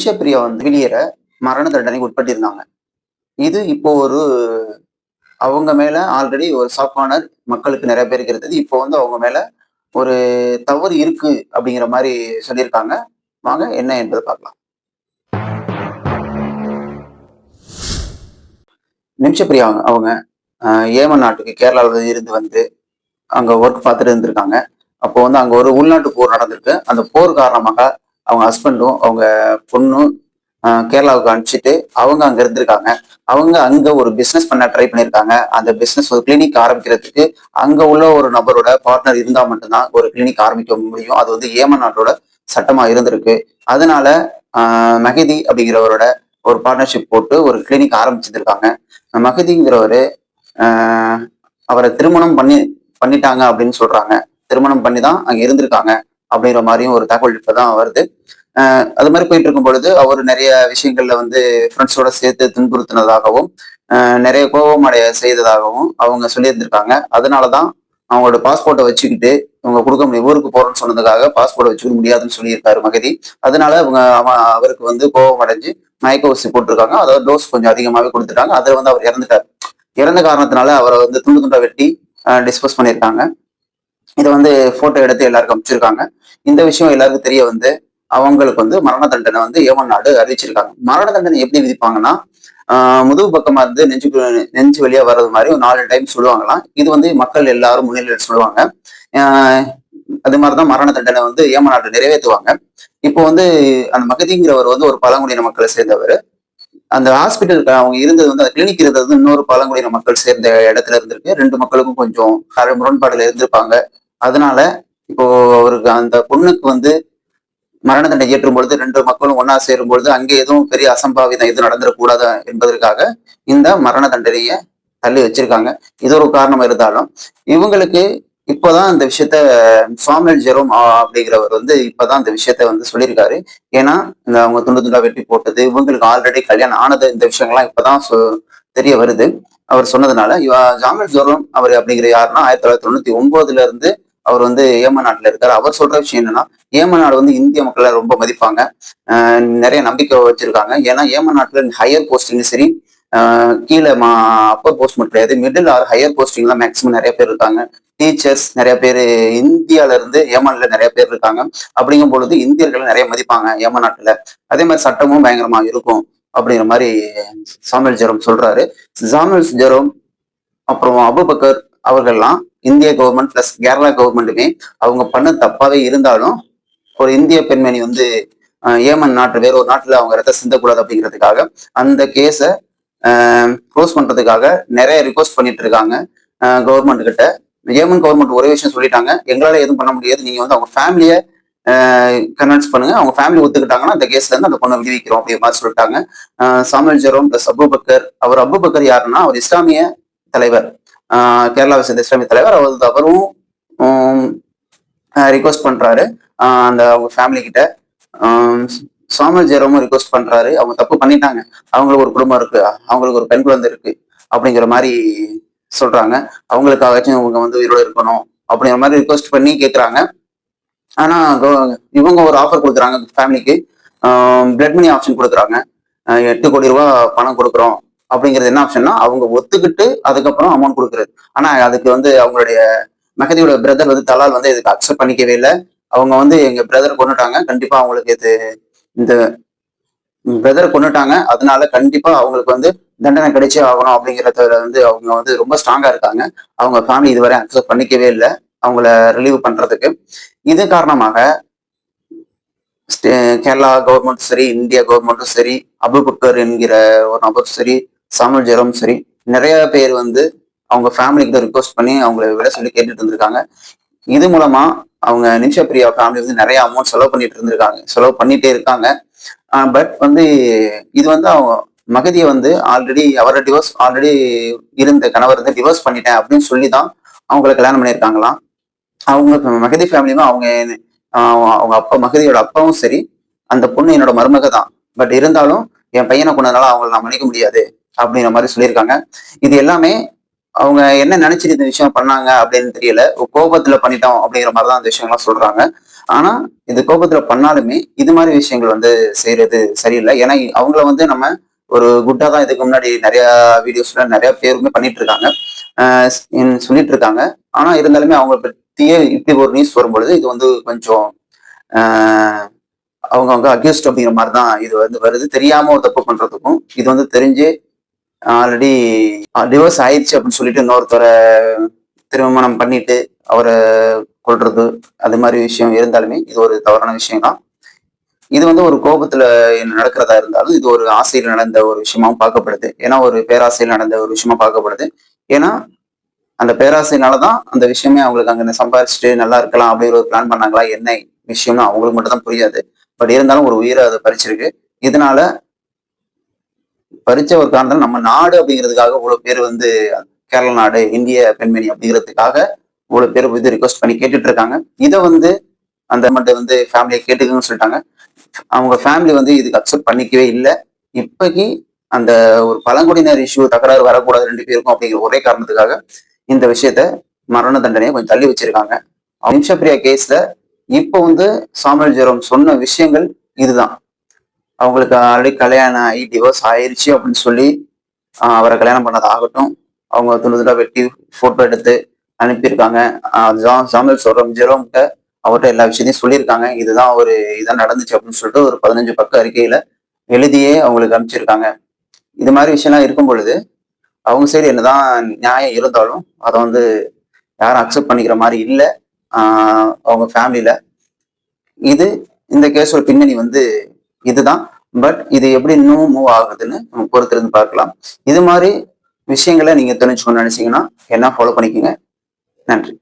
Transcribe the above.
நிமிஷ வந்து வெளியேற மரண தண்டனைக்கு உட்பட்டிருந்தாங்க. இது இப்போ ஒரு அவங்க மேல ஆல்ரெடி ஒரு சாஃப்ட் மக்களுக்கு நிறைய பேருக்கு இருந்தது இப்போ வந்து அவங்க மேல ஒரு தவறு இருக்கு அப்படிங்கிற மாதிரி சொல்லியிருக்காங்க. வாங்க என்ன என்பதை பார்க்கலாம். நிமிஷப்பிரியா அவங்க ஏமன் நாட்டுக்கு கேரளாவில் இருந்து வந்து அங்க ஒர்க் பார்த்துட்டு இருந்திருக்காங்க. அப்போ வந்து அங்க ஒரு உள்நாட்டு போர் நடந்திருக்கு. அந்த போர் காரணமாக அவங்க ஹஸ்பண்டும் அவங்க பொண்ணும் கேரளாவுக்கு அனுப்பிச்சிட்டு அவங்க அங்க இருந்திருக்காங்க. அவங்க அங்க ஒரு பிசினஸ் பண்ண ட்ரை பண்ணியிருக்காங்க. அந்த பிசினஸ் ஒரு கிளினிக் ஆரம்பிக்கிறதுக்கு அங்க உள்ள ஒரு நபரோட பார்ட்னர் இருந்தா மட்டும்தான் ஒரு கிளினிக் ஆரம்பிக்க முடியும். அது வந்து ஏமன் நாட்டோட சட்டமா இருந்திருக்கு. அதனால மகிதி அப்படிங்கிறவரோட ஒரு பார்ட்னர்ஷிப் போட்டு ஒரு கிளினிக் ஆரம்பிச்சிருக்காங்க. மகதிங்கிறவரு அவரை திருமணம் பண்ணி பண்ணிட்டாங்க அப்படின்னு சொல்றாங்க. திருமணம் பண்ணி தான் அங்க இருந்திருக்காங்க. அப்படிங்கிற மாதிரியும் ஒரு தகவல் இப்பதான் வருது. அது மாதிரி போயிட்டு இருக்கும் பொழுது அவர் நிறைய விஷயங்கள்ல வந்து ஃப்ரெண்ட்ஸோட சேர்த்து துன்புறுத்தினதாகவும் நிறைய கோபம் அடைய செய்ததாகவும் அவங்க சொல்லியிருந்திருக்காங்க. அதனாலதான் அவங்களோட பாஸ்போர்ட்டை வச்சுக்கிட்டு இவங்க கொடுக்க முடியும் ஊருக்கு போறோம்னு சொன்னதுக்காக பாஸ்போர்ட் வச்சுக்க முடியாதுன்னு சொல்லியிருக்காரு மகதி. அதனால அவங்க அவருக்கு வந்து கோபம் அடைஞ்சு மயக்க ஊசி போட்டிருக்காங்க. அதாவது டோஸ் கொஞ்சம் அதிகமாகவே கொடுத்துட்டாங்க. அதுல வந்து அவர் இறந்துட்டார். இறந்த காரணத்தினால அவரை வந்து துண்டு துண்டா வெட்டி டிஸ்போஸ் பண்ணியிருக்காங்க. இதை வந்து போட்டோ எடுத்து எல்லாருக்கும் அமைச்சிருக்காங்க இந்த விஷயம் எல்லாருக்கும் தெரிய வந்து அவங்களுக்கு வந்து மரண தண்டனை வந்து ஏமன் நாடு அறிவிச்சிருக்காங்க. மரண தண்டனை எப்படி விதிப்பாங்கன்னா முதுகு பக்கமா இருந்து நெஞ்சுக்கு நெஞ்சு வெளியே வர்றது மாதிரி ஒரு நாலு டைம் சொல்லுவாங்களாம். இது வந்து மக்கள் எல்லாரும் முன்னிலையில் சொல்லுவாங்க. அது மாதிரிதான் மரண தண்டனை வந்து ஏமன் நாடு நிறைவேற்றுவாங்க. இப்போ வந்து அந்த மகதிங்கிறவர் வந்து ஒரு பழங்குடியின மக்களை சேர்ந்தவர். அந்த ஹாஸ்பிட்டலுக்கு அவங்க இருந்தது வந்து அந்த கிளினிக் இருந்தது வந்து இன்னொரு பழங்குடியின மக்கள் சேர்ந்த இடத்துல இருந்திருக்கு. ரெண்டு மக்களுக்கும் கொஞ்சம் முரண்பாடுல இருந்திருப்பாங்க. அதனால இப்போ அவருக்கு அந்த பொண்ணுக்கு வந்து மரண தண்டனை ஏற்றும் பொழுது ரெண்டு மக்களும் ஒன்னா சேரும் பொழுது அங்கே எதுவும் பெரிய அசம்பாவிதம் எதுவும் நடந்துடக்கூடாது என்பதற்காக இந்த மரண தண்டனையை தள்ளி வச்சிருக்காங்க. இது ஒரு காரணம் இருந்தாலும் இவங்களுக்கு இப்போதான் இந்த விஷயத்த சாமுவேல் ஜெரோம் அப்படிங்கிறவர் வந்து இப்போதான் இந்த விஷயத்த வந்து சொல்லியிருக்காரு. ஏன்னா இந்த அவங்க துண்டு துண்டா வெட்டி போட்டது இவங்களுக்கு ஆல்ரெடி கல்யாணம் ஆனது இந்த விஷயங்கள்லாம் இப்போதான் சொ- தெரிய வருது. அவர் சொன்னதுனால இவ ஜாமல் ஜோரம் அவர் அப்படிங்கிற யாருன்னா ஆயிரத்தி தொள்ளாயிரத்தி தொண்ணூத்தி ஒன்பதுல இருந்து அவர் வந்து ஏம நாட்டுல இருக்காரு. அவர் சொல்ற விஷயம் என்னன்னா ஏம நாடு வந்து இந்திய மக்களை ரொம்ப மதிப்பாங்க. நிறைய நம்பிக்கை வச்சிருக்காங்க. ஏன்னா ஏம நாட்டுல ஹையர் போஸ்டிங் சரி கீழே மா அப்பர் போஸ்ட் மட்டும் கிடையாது. மிடில் ஆர் ஹையர் போஸ்டிங்ல மேக்ஸிமம் நிறைய பேர் இருக்காங்க. டீச்சர்ஸ் நிறைய பேர் இந்தியால இருந்து ஏமன்ல நிறைய பேர் இருக்காங்க. அப்படிங்கும் பொழுது இந்தியர்கள் நிறைய மதிப்பாங்க ஏமன் நாட்டுல. அதே மாதிரி சட்டமும் பயங்கரமா இருக்கும் அப்படிங்கிற மாதிரி சாமியல் ஜெரோம் சொல்றாரு. சாமுவேல் ஜெரோம் அப்புறம் அபுபக்கர் அவர்கள்லாம் இந்திய கவர்மெண்ட் பிளஸ் கேரளா கவர்மெண்ட்டுமே அவங்க பண்ண தப்பாவே இருந்தாலும் ஒரு இந்திய பெண்மணி வந்து ஏமன் நாட்டு வேற ஒரு நாட்டுல அவங்க ரத்த சிந்தக்கூடாது அப்படிங்கிறதுக்காக அந்த கேஸை க்ளோஸ் பண்றதுக்காக நிறைய ரிக்வஸ்ட் பண்ணிட்டு இருக்காங்க. கவர்மெண்ட் கிட்ட. ஏமன் கவர்மெண்ட் ஒரே விஷயம் சொல்லிட்டாங்க. எங்களால எதுவும் பண்ண முடியாது. நீங்க வந்து அவங்க ஃபேமிலியை கன்வின்ஸ் பண்ணுங்க. அவங்க ஃபேமிலி ஒத்துக்கிட்டாங்கன்னா அந்த கேஸ்ல இருந்து அந்த பொண்ணை விடுவிக்கிறோம் அப்படிங்கிற மாதிரி சொல்லிட்டாங்க. Samal Jerome plus Abubakar. அவர் அபுபக்கர் யாருன்னா அவர் இஸ்லாமிய தலைவர். கேரளாவை சேர்ந்த இஸ்லாமிய தலைவர் அவர் அவரும் ரிக்வஸ்ட் பண்றாரு. அந்த அவங்க ஃபேமிலி கிட்ட. ஆஹ் ஜெரோமும் ரிக்வஸ்ட் பண்றாரு. அவங்க தப்பு பண்ணிட்டாங்க. அவங்களுக்கு ஒரு குடும்பம் இருக்கு. அவங்களுக்கு ஒரு பெண் குழந்தை இருக்கு. அப்படிங்கிற மாதிரி சொல்றாங்க. அவங்களுக்காகச்சும் இவங்க வந்து உயிரோடு இருக்கணும். அப்படிங்கிற மாதிரி ரிக்வஸ்ட் பண்ணி கேட்குறாங்க ஆனா இவங்க ஒரு ஆஃபர் கொடுக்குறாங்க ஃபேமிலிக்கு பிளட் மணி ஆப்ஷன் கொடுக்குறாங்க. எட்டு கோடி ரூபா பணம் கொடுக்குறோம். அப்படிங்கிறது என்ன ஆப்ஷன்னா அவங்க ஒத்துக்கிட்டு அதுக்கப்புறம் அமௌண்ட் கொடுக்குறது. ஆனா அதுக்கு வந்து அவங்களுடைய மெஹதியோட பிரதர் வந்து தலால் வந்து இதுக்கு அக்செப்ட் பண்ணிக்கவே இல்லை. அவங்க வந்து எங்க பிரதர் கொண்டுட்டாங்க கண்டிப்பா அவங்களுக்கு இது இந்த பிரதர் கொண்டுட்டாங்க அதனால கண்டிப்பா அவங்களுக்கு வந்து தண்டனை கிடைச்சே ஆகணும் அப்படிங்கிறத வந்து அவங்க வந்து ரொம்ப ஸ்ட்ராங்கா இருக்காங்க. அவங்க ஃபேமிலி இதுவரை அக்செப்ட் பண்ணிக்கவே இல்லை. அவங்கள ரிலீவ் பண்றதுக்கு. இது காரணமாக கேரளா கவர்மெண்ட்டும் சரி இந்தியா கவர்மெண்ட்டும் சரி அபுபக்கர் என்கிற ஒரு நபரும் சரி சாமுல் ஜெரோம் சரி. நிறைய பேர் வந்து அவங்க ஃபேமிலிக்கிட்ட ரிக்வஸ்ட் பண்ணி அவங்கள விட சொல்லி கேட்டுட்டு இருந்திருக்காங்க இது மூலமா அவங்க நிமிஷ பிரியா ஃபேமிலி வந்து நிறைய அமௌண்ட் செலவு பண்ணிட்டு இருந்திருக்காங்க. செலவு பண்ணிட்டே இருக்காங்க. பட் வந்து இது வந்து அவங்க மகதியை வந்து ஆல்ரெடி அவரை டிவோர்ஸ் ஆல்ரெடி இருந்த கணவர் வந்து டிவோர்ஸ் பண்ணிட்டேன் அப்படின்னு சொல்லி தான் அவங்கள கல்யாணம் பண்ணியிருக்காங்களாம் அவங்க மகதி ஃபேமிலியுமே அவங்க அவங்க அப்பா மகதியோட அப்பாவும் சரி. அந்த பொண்ணு என்னோட மருமக தான் பட் இருந்தாலும் என் பையனை கொண்டதுனால அவங்கள நான் மன்னிக்க முடியாது. அப்படிங்கிற மாதிரி சொல்லியிருக்காங்க. இது எல்லாமே அவங்க என்ன நினைச்சிட்டு இந்த விஷயம் பண்ணாங்க அப்படின்னு தெரியல. கோபத்துல பண்ணிட்டோம் அப்படிங்கிற மாதிரி தான் அந்த விஷயங்கள்லாம் சொல்றாங்க. ஆனா இது கோபத்துல பண்ணாலுமே இது மாதிரி விஷயங்கள் வந்து செய்யறது சரியில்லை. ஏன்னா அவங்கள வந்து நம்ம ஒரு குட்டா தான் இதுக்கு முன்னாடி நிறைய வீடியோஸ்ல நிறைய பேருமே பண்ணிட்டு இருக்காங்க சொல்லிட்டு இருக்காங்க ஆனா இருந்தாலுமே அவங்க பத்தியே இப்படி ஒரு நியூஸ் வரும்பொழுது இது வந்து கொஞ்சம் அவங்க அவங்க அக்யூஸ்ட் அப்படிங்கிற மாதிரி தான் இது வந்து வருது. தெரியாம ஒரு தப்பு பண்றதுக்கும் இது வந்து தெரிஞ்சு ஆல்ரெடி டிவோர்ஸ் ஆயிடுச்சு அப்படின்னு சொல்லிட்டு இன்னொருத்தரை திருமணம் பண்ணிட்டு அவரை கொள்றது அது மாதிரி விஷயம் இருந்தாலுமே இது ஒரு தவறான விஷயம் தான். இது வந்து ஒரு கோபத்துல நடக்கிறதா இருந்தாலும் இது ஒரு ஆசையில் நடந்த ஒரு விஷயமாவும் பார்க்கப்படுது. ஏன்னா ஒரு பேராசையில் நடந்த ஒரு விஷயமா பார்க்கப்படுது. ஏன்னா அந்த பேராசையினாலதான் அந்த விஷயமே அவங்களுக்கு அங்க சம்பாரிச்சுட்டு நல்லா இருக்கலாம் அப்படிங்கிற ஒரு பிளான் பண்ணாங்களா என்ன விஷயம்னு அவங்களுக்கு மட்டும் தான் புரியாது. பட் இருந்தாலும் ஒரு உயிரை அதை பறிச்சிருக்கு. இதனால பறிச்ச ஒரு காரணம் நம்ம நாடு அப்படிங்கிறதுக்காக இவ்வளவு பேர் வந்து கேரள நாடு இந்திய பெண்மணி அப்படிங்கிறதுக்காக இவ்வளவு பேர் வந்து ரிக்வஸ்ட் பண்ணி கேட்டுட்டு இருக்காங்க இதை வந்து அந்த மட்டும் வந்து ஃபேமிலியை கேட்டுக்கன்னு சொல்லிட்டாங்க. அவங்க ஃபேமிலி வந்து இதுக்கு அக்செப்ட் பண்ணிக்கவே இல்லை. இப்போக்கி அந்த ஒரு பழங்குடியினர் இஷ்யூ தகராறு வரக்கூடாது ரெண்டு பேருக்கும் அப்படிங்கிற ஒரே காரணத்துக்காக இந்த விஷயத்த மரண தண்டனையை கொஞ்சம் தள்ளி வச்சிருக்காங்க. நிமிஷப்பிரியா கேஸ்ல இப்போ வந்து சாமுவேல் ஜெரோம் சொன்ன விஷயங்கள் இதுதான். அவங்களுக்கு ஆல்ரெடி கல்யாணம் ஆகி டிவோர்ஸ் ஆயிடுச்சு அப்படின்னு சொல்லி அவரை கல்யாணம் பண்ணது ஆகட்டும் அவங்க துண்டு வெட்டி ஃபோட்டோ எடுத்து அனுப்பியிருக்காங்க. சாமியல் சொல்றோம் ஜெரோம்கிட்ட அவர்கிட்ட எல்லா விஷயத்தையும் சொல்லியிருக்காங்க. இதுதான் ஒரு இதான் நடந்துச்சு அப்படின்னு சொல்லிட்டு ஒரு பதினஞ்சு பக்க அறிக்கையில எழுதியே அவங்களுக்கு அனுப்பிச்சிருக்காங்க. இது மாதிரி விஷயம்லாம் இருக்கும் பொழுது அவங்க சைடு என்னதான் நியாயம் இருந்தாலும் அதை வந்து யாரும் அக்செப்ட் பண்ணிக்கிற மாதிரி இல்லை. அவங்க ஃபேமிலியில இது இந்த கேஸோட பின்னணி வந்து இதுதான். பட் இது எப்படி இன்னும் மூவ் ஆகுதுன்னு நம்ம பொறுத்திருந்து பார்க்கலாம். இது மாதிரி விஷயங்களை நீங்க தெரிஞ்சுக்கணும்னு நினைச்சீங்கன்னா என்ன ஃபாலோ பண்ணிக்கோங்க. நன்றி.